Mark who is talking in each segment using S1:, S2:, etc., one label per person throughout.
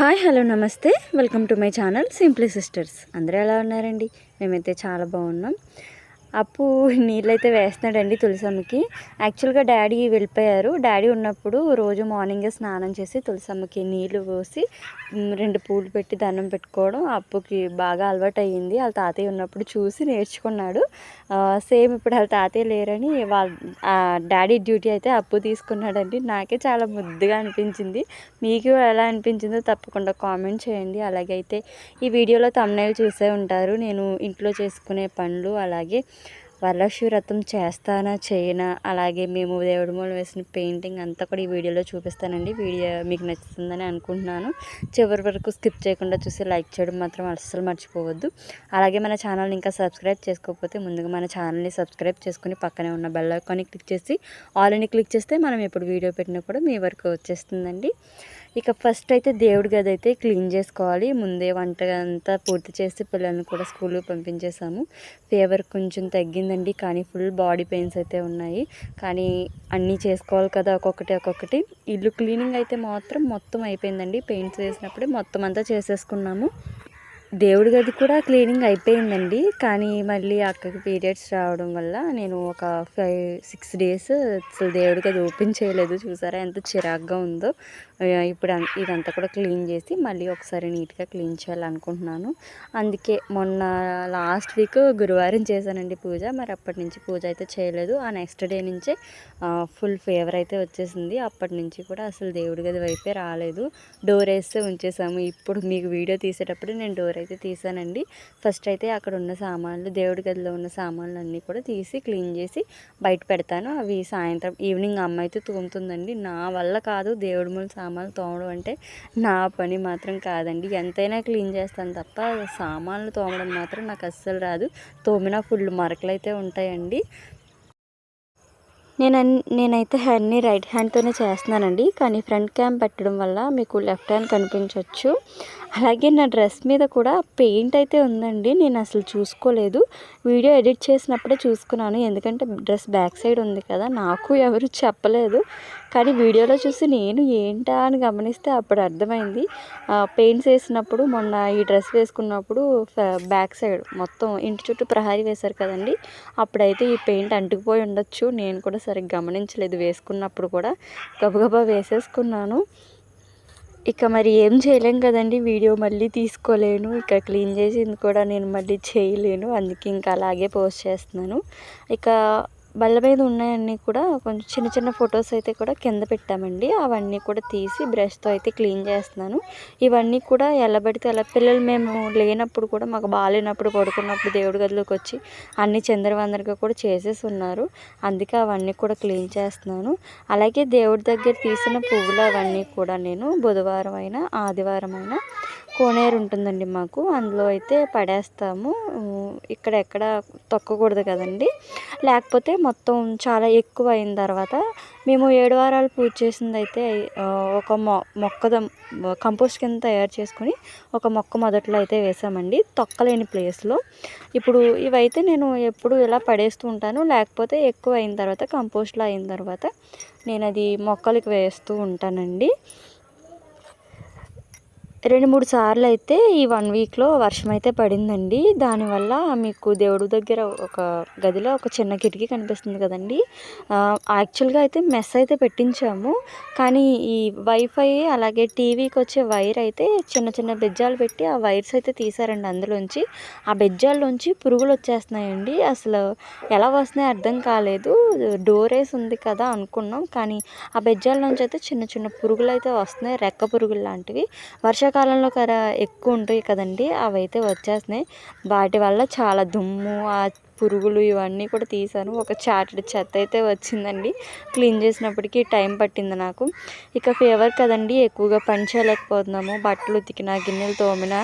S1: Hi hello namaste. Welcome to my channel simply sisters. అందరూ ఎలా ఉన్నారండి? మేమైతే చాలా బాగున్నాం. అప్పు నీళ్ళైతే వేస్తున్నాడండి తులసమ్మకి. యాక్చువల్గా డాడీ వెళ్ళిపోయారు. డాడీ ఉన్నప్పుడు రోజు మార్నింగే స్నానం చేసి తులసమ్మకి నీళ్ళు పోసి రెండు పూలు పెట్టి దండం పెట్టుకోవడం అప్పుకి బాగా అలవాటు అయ్యింది వాళ్ళ తాతయ్య ఉన్నప్పుడు చూసి నేర్చుకున్నాడు. సేమ్ ఇప్పుడు వాళ్ళ తాతయ్య లేరని వాళ్ళ డాడీ డ్యూటీ అయితే అప్పు తీసుకున్నాడండి. నాకే చాలా ముద్దుగా అనిపించింది. మీకు ఎలా అనిపించిందో తప్పకుండా కామెంట్ చేయండి. అలాగైతే ఈ వీడియోలో తమ్నైల్ చూసే ఉంటారు. నేను ఇంట్లో చేసుకునే పనులు అలాగే వరలక్ష్మి వ్రతం చేస్తానా చేయనా? అలాగే మేము దేవుడి మూల వేసిన పెయింటింగ్ అంతా కూడా ఈ వీడియోలో చూపిస్తానండి. వీడియో మీకు నచ్చుతుందని అనుకుంటున్నాను. చివరి వరకు స్కిప్ చేయకుండా చూసి లైక్ చేయడం మాత్రం అస్సలు మర్చిపోవద్దు. అలాగే మన ఛానల్ని ఇంకా సబ్స్క్రైబ్ చేసుకోకపోతే ముందుగా మన ఛానల్ని సబ్స్క్రైబ్ చేసుకుని పక్కనే ఉన్న బెల్ ఐకాన్ని క్లిక్ చేసి ఆల్ అని క్లిక్ చేస్తే మనం ఎప్పుడు వీడియో పెట్టినా కూడా మీ వరకు వచ్చేస్తుందండి. ఇక ఫస్ట్ అయితే దేవుడి గది అయితే క్లీన్ చేసుకోవాలి. ముందే వంట అంతా పూర్తి చేసి పిల్లల్ని కూడా స్కూల్కి పంపించేసాము ఫీవర్ కొంచెం తగ్గిందండి కానీ ఫుల్ బాడీ పెయిన్స్ అయితే ఉన్నాయి. కానీ అన్నీ చేసుకోవాలి కదా ఒక్కొక్కటి ఒక్కొక్కటి. ఇల్లు క్లీనింగ్ అయితే మాత్రం మొత్తం అయిపోయిందండి. పెయింట్స్ వేసినప్పుడే మొత్తం అంతా చేసేసుకున్నాము. దేవుడి గది కూడా క్లీనింగ్ అయిపోయిందండి. కానీ మళ్ళీ అక్కకి పీరియడ్స్ రావడం వల్ల నేను ఒక ఫైవ్ సిక్స్ డేస్ అసలు దేవుడి గది ఓపెన్ చేయలేదు. చూసారా ఎంత చిరాగ్గా ఉందో. ఇప్పుడు ఇదంతా కూడా క్లీన్ చేసి మళ్ళీ ఒకసారి నీట్గా క్లీన్ చేయాలనుకుంటున్నాను. అందుకే మొన్న లాస్ట్ వీక్ గురువారం చేశానండి పూజ. మరి అప్పటి నుంచి పూజ అయితే చేయలేదు. ఆ నెక్స్ట్ డే నుంచే ఫుల్ ఫేవర్ అయితే వచ్చేసింది. అప్పటి నుంచి కూడా అసలు దేవుడి గది వైపే రాలేదు. డోర్ వేస్తే ఉంచేసాము. ఇప్పుడు మీకు వీడియో తీసేటప్పుడు నేను డోర్ అయితే తీసానండి. ఫస్ట్ అయితే అక్కడ ఉన్న సామాన్లు దేవుడి గదిలో ఉన్న సామాన్లు అన్నీ కూడా తీసి క్లీన్ చేసి బయట పెడతాను. అవి సాయంత్రం ఈవినింగ్ అమ్మ అయితే తోముతుందండి. నా వల్ల కాదు దేవుడి మూల సామాన్లు తోమడం అంటే నా పని మాత్రం కాదండి. ఎంతైనా క్లీన్ చేస్తాను తప్ప సామాన్లు తోమడం మాత్రం నాకు అస్సలు రాదు. తోమినా ఫుల్ మరకలు అయితే ఉంటాయండి. నేను అన్- నేనైతే హ్యాండ్ని రైట్ హ్యాండ్తోనే చేస్తున్నానండి. కానీ ఫ్రంట్ క్యామ్ పెట్టడం వల్ల మీకు లెఫ్ట్ హ్యాండ్ కనిపించవచ్చు అలాగే నా డ్రెస్ మీద కూడా పెయింట్ అయితే ఉందండి. నేను అసలు చూసుకోలేదు. వీడియో ఎడిట్ చేసినప్పుడే చూసుకున్నాను. ఎందుకంటే డ్రెస్ బ్యాక్ సైడ్ ఉంది కదా నాకు ఎవరు చెప్పలేదు. కానీ వీడియోలో చూసి నేను ఏంటా అని గమనిస్తే అప్పుడు అర్థమైంది. పెయింట్స్ వేసినప్పుడు మొన్న ఈ డ్రెస్ వేసుకున్నప్పుడు బ్యాక్ సైడ్ మొత్తం ఇంటి చుట్టూ ప్రహారీ వేశారు కదండి. అప్పుడైతే ఈ పెయింట్ అంటుకుపోయి ఉండొచ్చు. నేను కూడా సరిగ్గా గమనించలేదు వేసుకున్నప్పుడు కూడా. గబగబా వేసేసుకున్నాను. ఇక మరి ఏం చేయలేం కదండి. వీడియో మళ్ళీ తీసుకోలేను. ఇక క్లీన్ చేసింది కూడా నేను మళ్ళీ చేయలేను. అందుకే ఇంకా అలాగే పోస్ట్ చేస్తున్నాను. ఇక బల్ల మీద ఉన్నాయన్నీ కూడా కొంచెం చిన్న చిన్న ఫొటోస్ అయితే కూడా కింద పెట్టామండి. అవన్నీ కూడా తీసి బ్రష్తో అయితే క్లీన్ చేస్తున్నాను. ఇవన్నీ కూడా ఎలా పడితే ఎలా పిల్లలు మేము లేనప్పుడు కూడా మాకు బాగాలేనప్పుడు పడుకున్నప్పుడు దేవుడి గదిలోకి వచ్చి అన్ని చందరవందరిగా కూడా చేసేసి ఉన్నారు. అందుకే అవన్నీ కూడా క్లీన్ చేస్తున్నాను. అలాగే దేవుడి దగ్గర తీసిన పువ్వులు అవన్నీ కూడా నేను బుధవారం అయినా ఆదివారం అయినా కోనేరు ఉంటుందండి మాకు. అందులో అయితే పడేస్తాము. ఇక్కడ ఎక్కడ తొక్కకూడదు కదండి. లేకపోతే మొత్తం చాలా ఎక్కువ అయిన తర్వాత మేము ఏడు వారాలు పూజ చేసింది అయితే ఒక మొ మొక్క కంపోస్ట్ కింద తయారు చేసుకొని ఒక మొక్క మొదట్లో అయితే వేసామండి. తొక్కలేని ప్లేస్లో. ఇప్పుడు ఇవైతే నేను ఎప్పుడు ఇలా పడేస్తూ ఉంటాను. లేకపోతే ఎక్కువ అయిన తర్వాత కంపోస్ట్లో అయిన తర్వాత నేను అది మొక్కలకి వేస్తూ ఉంటానండి. రెండు మూడు సార్లు అయితే ఈ వన్ వీక్లో వర్షం అయితే పడిందండి. దానివల్ల మీకు దేవుడు దగ్గర ఒక గదిలో ఒక చిన్న కిటికీ కనిపిస్తుంది కదండి. యాక్చువల్గా అయితే మెస్ అయితే పెట్టించాము. కానీ ఈ వైఫై అలాగే టీవీకి వచ్చే వైర్ అయితే చిన్న చిన్న బెజ్జాలు పెట్టి ఆ వైర్స్ అయితే తీసారండి అందులోంచి. ఆ బెజ్జాల్లోంచి పురుగులు వచ్చేస్తున్నాయండి. అసలు ఎలా వస్తున్నాయి అర్థం కాలేదు. డోర్ వేసి ఉంది కదా అనుకున్నాం. కానీ ఆ బెజ్జాల నుంచి అయితే చిన్న చిన్న పురుగులు అయితే వస్తున్నాయి. రెక్క పురుగులు లాంటివి. వర్షాకాలంలో కర ఎక్కువ ఉంటాయి కదండి అవి అయితే వచ్చేస్తున్నాయి. వాటి వల్ల చాలా దుమ్ము ఆ పురుగులు ఇవన్నీ కూడా తీసాను ఒక చాటడి చెత్త అయితే వచ్చిందండి. క్లీన్ చేసినప్పటికీ టైం పట్టింది నాకు. ఇక ఫీవర్ కదండి ఎక్కువగా పని చేయలేకపోతున్నాము. బట్టలు ఉతికినా గిన్నెలు తోమిన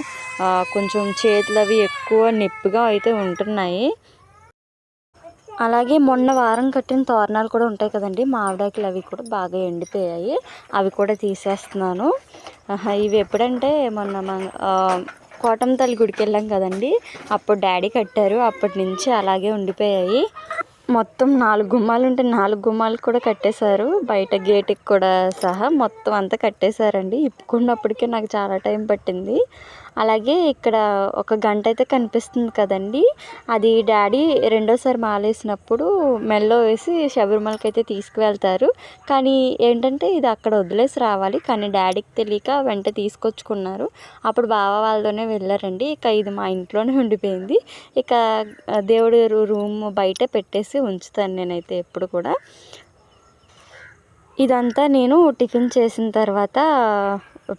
S1: కొంచెం చేతులు అవి ఎక్కువ నొప్పిగా అయితే ఉంటున్నాయి. అలాగే మొన్న వారం కట్టిన తోరణాలు కూడా ఉంటాయి కదండి. మామిడాకులు అవి కూడా బాగా ఎండిపోయాయి. అవి కూడా తీసేస్తున్నాను. ఇవి ఎప్పుడంటే మొన్న మన కోటం తల్లి గుడికి వెళ్ళాం కదండి. అప్పుడు డాడీ కట్టారు. అప్పటి నుంచి అలాగే ఉండిపోయాయి. మొత్తం నాలుగు గుమ్మాలు ఉంటే నాలుగు గుమ్మాలు కూడా కట్టేశారు. బయట గేటుకి కూడా సహా మొత్తం అంతా కట్టేశారండి. ఇప్పుకున్నప్పటికే నాకు చాలా టైం పట్టింది. అలాగే ఇక్కడ ఒక గంట అయితే కనిపిస్తుంది కదండి. అది డాడీ రెండోసారి మాలేసినప్పుడు మెల్లో వేసి శబరిమలకి అయితే తీసుకువెళ్తారు. కానీ ఏంటంటే ఇది అక్కడ వదిలేసి రావాలి. కానీ డాడీకి తెలియక వెంట తీసుకొచ్చుకున్నారు. అప్పుడు బావ వాళ్ళతోనే వెళ్ళారండి. ఇక ఇది మా ఇంట్లోనే ఉండిపోయింది. ఇక దేవుడి రూమ్ బయట పెట్టేసి ఉంచుతాను నేనైతే ఎప్పుడు కూడా. ఇదంతా నేను టిఫిన్ చేసిన తర్వాత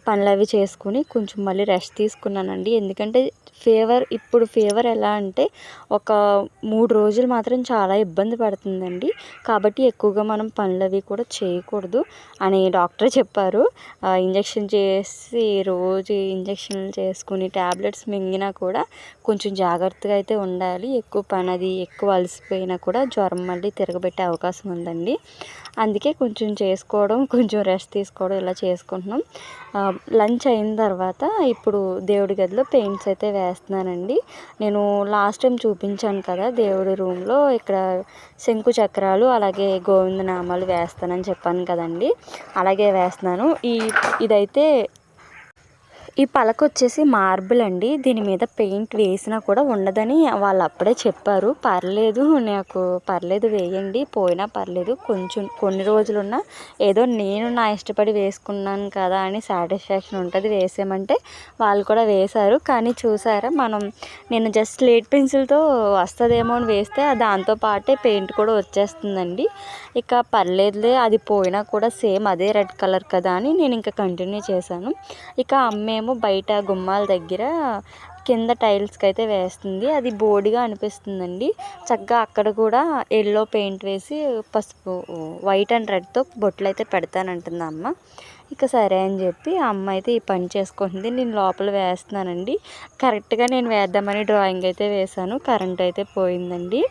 S1: పనులు అవి చేసుకుని కొంచెం మళ్ళీ రెస్ట్ తీసుకున్నానండి. ఎందుకంటే ఫీవర్ ఇప్పుడు ఫీవర్ ఎలా అంటే ఒక మూడు రోజులు మాత్రం చాలా ఇబ్బంది పడుతుందండి. కాబట్టి ఎక్కువగా మనం పనులు అవి కూడా చేయకూడదు అని డాక్టర్ చెప్పారు. ఇంజక్షన్ చేసి రోజు ఇంజక్షన్లు చేసుకుని ట్యాబ్లెట్స్ మింగినా కూడా కొంచెం జాగ్రత్తగా అయితే ఉండాలి. ఎక్కువ పని అది ఎక్కువ అలసిపోయినా కూడా జ్వరం మళ్ళీ తిరగబెట్టే అవకాశం ఉందండి. అందుకే కొంచెం చేసుకోవడం కొంచెం రెస్ట్ తీసుకోవడం ఇలా చేసుకుంటున్నాం. లంచ్ అయిన తర్వాత ఇప్పుడు దేవుడి గదిలో పెయింట్స్ అయితే వేస్తున్నానండి. నేను లాస్ట్ టైం చూపించాను కదా దేవుడి రూమ్లో ఇక్కడ శంకు చక్రాలు అలాగే గోవిందనామాలు వేస్తానని చెప్పాను కదండి. అలాగే వేస్తున్నాను. ఈ ఇదైతే ఈ పలక వచ్చేసి మార్బుల్ అండి. దీని మీద పెయింట్ వేసినా కూడా ఉండదని వాళ్ళు అప్పుడే చెప్పారు. పర్లేదు నాకు పర్లేదు వేయండి. పోయినా పర్లేదు. కొంచెం కొన్ని రోజులున్నా ఏదో నేను నా ఇష్టపడి వేసుకున్నాను కదా అని సాటిస్ఫాక్షన్ ఉంటుంది వేసామంటే వాళ్ళు కూడా వేశారు. కానీ చూసారా మనం నేను జస్ట్ లేట్ పెన్సిల్తో వస్తుందేమో అని వేస్తే దాంతో పాటే పెయింట్ కూడా వచ్చేస్తుందండి. ఇక పర్లేదులే అది పోయినా కూడా సేమ్ అదే రెడ్ కలర్ కదా అని నేను ఇంకా కంటిన్యూ చేశాను. ఇక అమ్మేమో ఏమో బయట గుమ్మాల దగ్గర కింద టైల్స్కి అయితే వేస్తుంది. అది బోడిగా అనిపిస్తుందండి. చక్కగా అక్కడ కూడా ఎల్లో పెయింట్ వేసి పసుపు వైట్ అండ్ రెడ్తో బొట్లు అయితే పెడతానంటుంది అమ్మ. ఇక సరే అని చెప్పి అమ్మ అయితే ఈ పని చేసుకుంటుంది. నేను లోపల వేస్తున్నానండి. కరెక్ట్గా నేను వేద్దామని డ్రాయింగ్ అయితే వేశాను. కరెంట్ అయితే పోయిందండి.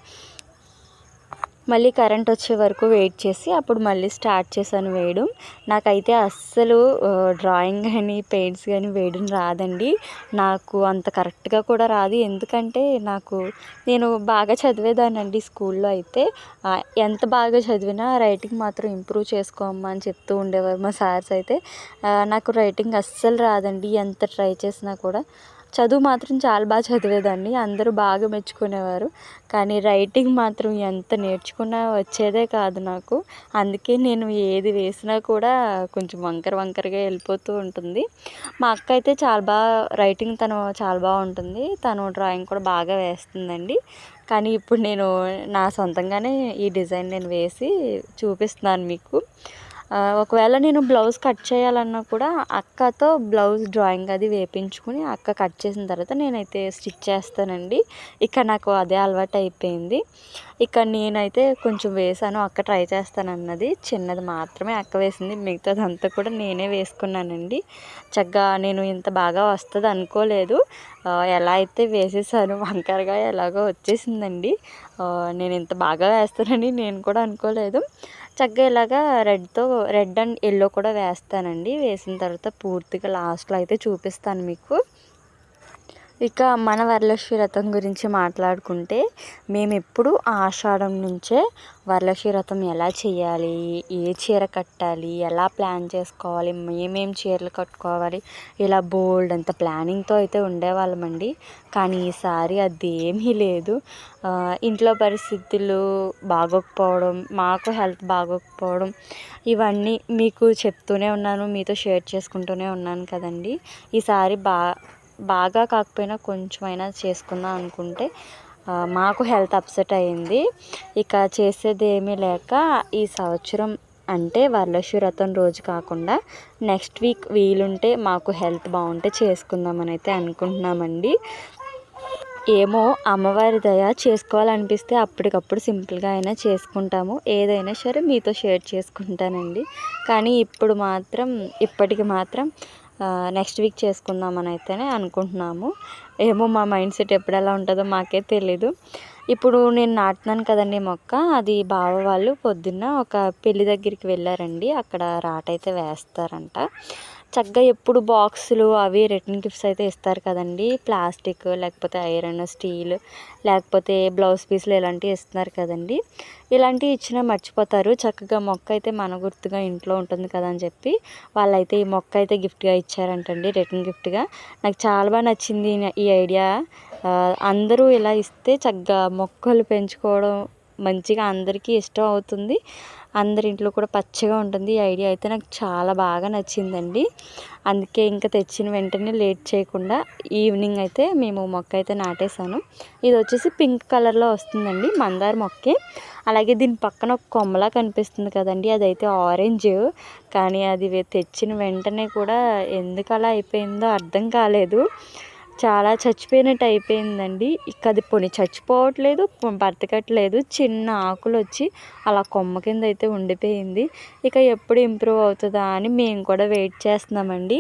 S1: మళ్ళీ కరెంట్ వచ్చే వరకు వెయిట్ చేసి అప్పుడు మళ్ళీ స్టార్ట్ చేశాను వేయడం. నాకైతే అస్సలు డ్రాయింగ్ కానీ పెయింట్స్ కానీ వేయడం రాదండి. నాకు అంత కరెక్ట్గా కూడా రాదు. ఎందుకంటే నాకు నేను బాగా చదివేదానండి స్కూల్లో అయితే. ఎంత బాగా చదివినా రైటింగ్ మాత్రం ఇంప్రూవ్ చేసుకోమ్మా అని చెప్తూ ఉండేవారు మా సార్స్ అయితే. నాకు రైటింగ్ అస్సలు రాదండి. ఎంత ట్రై చేసినా కూడా. చదువు మాత్రం చాలా బాగా చదివేదాన్ని. అందరూ బాగా మెచ్చుకునేవారు. కానీ రైటింగ్ మాత్రం ఎంత నేర్చుకున్నా వచ్చేదే కాదు నాకు. అందుకే నేను ఏది వేసినా కూడా కొంచెం వంకర వంకరగా వెళ్ళిపోతూ ఉంటుంది. మా అక్క అయితే చాలా బాగా రైటింగ్ తను చాలా బాగుంటుంది. తను డ్రాయింగ్ కూడా బాగా వేస్తుందండి. కానీ ఇప్పుడు నేను నా సొంతంగానే ఈ డిజైన్ నేను వేసి చూపిస్తున్నాను మీకు. ఒకవేళ నేను బ్లౌజ్ కట్ చేయాలన్నా కూడా అక్కతో బ్లౌజ్ డ్రాయింగ్ అది వేపించుకుని అక్క కట్ చేసిన తర్వాత నేనైతే స్టిచ్ చేస్తానండి. ఇక నాకు అదే అలవాటు అయిపోయింది. ఇక నేనైతే కొంచెం వేసాను అక్క ట్రై చేస్తానన్నది. చిన్నది మాత్రమే అక్క వేసింది మిగతాదంతా కూడా నేనే వేసుకున్నానండి. చక్కగా నేను ఇంత బాగా వస్తుంది అనుకోలేదు. ఎలా అయితే వేసేసాను వంకరగా ఎలాగో వచ్చేసిందండి. నేను ఇంత బాగా వేస్తానని నేను కూడా అనుకోలేదు. చక్కగా ఇలాగా రెడ్తో రెడ్ అండ్ ఎల్లో కూడా వేస్తానండి. వేసిన తర్వాత పూర్తిగా లాస్ట్లో అయితే చూపిస్తాను మీకు. ఇక మన వరలక్ష్మి వ్రతం గురించి మాట్లాడుకుంటే మేము ఎప్పుడు ఆషాఢం నుంచే వరలక్ష్మి వ్రతం ఎలా చేయాలి ఏ చీర కట్టాలి ఎలా ప్లాన్ చేసుకోవాలి మేమేం చీరలు కట్టుకోవాలి ఇలా బోల్డ్ అంత ప్లానింగ్తో అయితే ఉండేవాళ్ళమండి. కానీ ఈసారి అది ఏమీ లేదు ఇంట్లో పరిస్థితులు బాగోకపోవడం మాకు హెల్త్ బాగోకపోవడం ఇవన్నీ మీకు చెప్తూనే ఉన్నాను మీతో షేర్ చేసుకుంటూనే ఉన్నాను కదండి. ఈసారి బా బాగా కాకపోయినా కొంచెమైనా చేసుకుందాం అనుకుంటే మాకు హెల్త్ అప్సెట్ అయింది ఇక చేసేది ఏమీ లేక ఈ సంవత్సరం అంటే వరలక్ష్మి వ్రతం రోజు కాకుండా నెక్స్ట్ వీక్ వీలుంటే మాకు హెల్త్ బాగుంటే చేసుకుందామని అయితే అనుకుంటున్నామండి. ఏమో అమ్మవారి దయ చేసుకోవాలనిపిస్తే అప్పటికప్పుడు సింపుల్గా అయినా చేసుకుంటాము. ఏదైనా సరే మీతో షేర్ చేసుకుంటానండి. కానీ ఇప్పుడు మాత్రం ఇప్పటికి మాత్రం నెక్స్ట్ వీక్ చేసుకుందామని అయితేనే అనుకుంటున్నాము. ఏమో మా మైండ్ సెట్ ఎప్పుడు ఎలా ఉంటుందో మాకే తెలీదు. ఇప్పుడు నేను నాటుతున్నాను కదండి మొక్క. అది బావ వాళ్ళు పొద్దున్న ఒక పెళ్ళి దగ్గరికి వెళ్ళారండి. అక్కడ రాటైతే వేస్తారంట. చక్కగా ఎప్పుడు బాక్సులు అవి రిటర్న్ గిఫ్ట్స్ అయితే ఇస్తారు కదండి. ప్లాస్టిక్ లేకపోతే ఐరన్ స్టీల్ లేకపోతే బ్లౌజ్ పీస్లు ఇలాంటివి ఇస్తున్నారు కదండి. ఇలాంటివి ఇచ్చినా మర్చిపోతారు. చక్కగా మొక్క అయితే మన గుర్తుగా ఇంట్లో ఉంటుంది కదా అని చెప్పి వాళ్ళైతే ఈ మొక్క అయితే గిఫ్ట్గా ఇచ్చారంటండి రిటర్న్ గిఫ్ట్గా. నాకు చాలా బాగా నచ్చింది ఈ ఐడియా. అందరూ ఇలా ఇస్తే చక్కగా మొక్కలు పెంచుకోవడం మంచిగా అందరికీ ఇష్టం అవుతుంది. అందరి ఇంట్లో కూడా పచ్చగా ఉంటుంది. ఈ ఐడియా అయితే నాకు చాలా బాగా నచ్చిందండి. అందుకే ఇంకా తెచ్చిన వెంటనే లేట్ చేయకుండా ఈవినింగ్ అయితే మేము మొక్క అయితే నాటేశాను. ఇది వచ్చేసి పింక్ కలర్లో వస్తుందండి మందార మొక్కే. అలాగే దీని పక్కన ఒక కొమ్మలా కనిపిస్తుంది కదండి అదైతే ఆరెంజ్. కానీ అది తెచ్చిన వెంటనే కూడా ఎందుకు అలా అయిపోయిందో అర్థం కాలేదు. చాలా చచ్చిపోయినట్టు అయిపోయిందండి ఇక అది పొని చచ్చిపోవట్లేదు బ్రతకట్లేదు చిన్న ఆకులు వచ్చి అలా కొమ్మ కింద అయితే ఉండిపోయింది. ఇక ఎప్పుడు ఇంప్రూవ్ అవుతుందా అని మేము కూడా వెయిట్ చేస్తున్నామండి.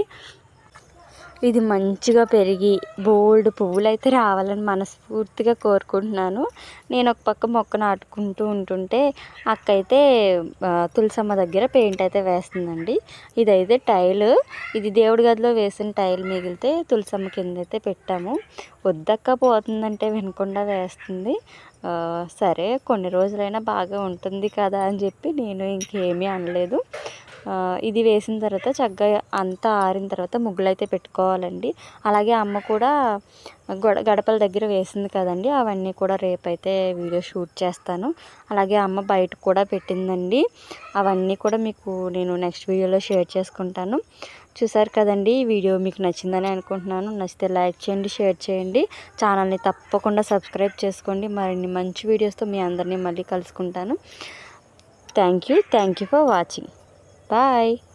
S1: ఇది మంచిగా పెరిగి బోల్డ్ పువ్వులు అయితే రావాలని మనస్ఫూర్తిగా కోరుకుంటున్నాను. నేను ఒక పక్క మొక్క నాటుకుంటూ ఉంటుంటే అక్క అయితే తులసమ్మ దగ్గర పెయింట్ అయితే వేస్తుందండి. ఇదైతే టైల్. ఇది దేవుడి గదిలో వేసిన టైల్ మిగిలితే తులసమ్మ కింద అయితే పెట్టాము. వద్దక్క పోతుందంటే వినకుండా వేస్తుంది. సరే కొన్ని రోజులైనా బాగా ఉంటుంది కదా అని చెప్పి నేను ఇంకేమీ అనలేదు. ఇది వేసిన తర్వాత చక్కగా అంతా ఆరిన తర్వాత ముగ్గులు అయితే పెట్టుకోవాలండి. అలాగే అమ్మ కూడా గొడ గడపల దగ్గర వేసింది కదండి. అవన్నీ కూడా రేపైతే వీడియో షూట్ చేస్తాను. అలాగే అమ్మ బయట కూడా పెట్టిందండి. అవన్నీ కూడా మీకు నేను నెక్స్ట్ వీడియోలో షేర్ చేసుకుంటాను. చూసారు కదండి ఈ వీడియో మీకు నచ్చిందని అనుకుంటున్నాను. నచ్చితే లైక్ చేయండి షేర్ చేయండి. ఛానల్ని తప్పకుండా సబ్స్క్రైబ్ చేసుకోండి. మరిన్ని మంచి వీడియోస్తో మీ అందరినీ మళ్ళీ కలుసుకుంటాను. Thank you. Thank you for watching. Bye.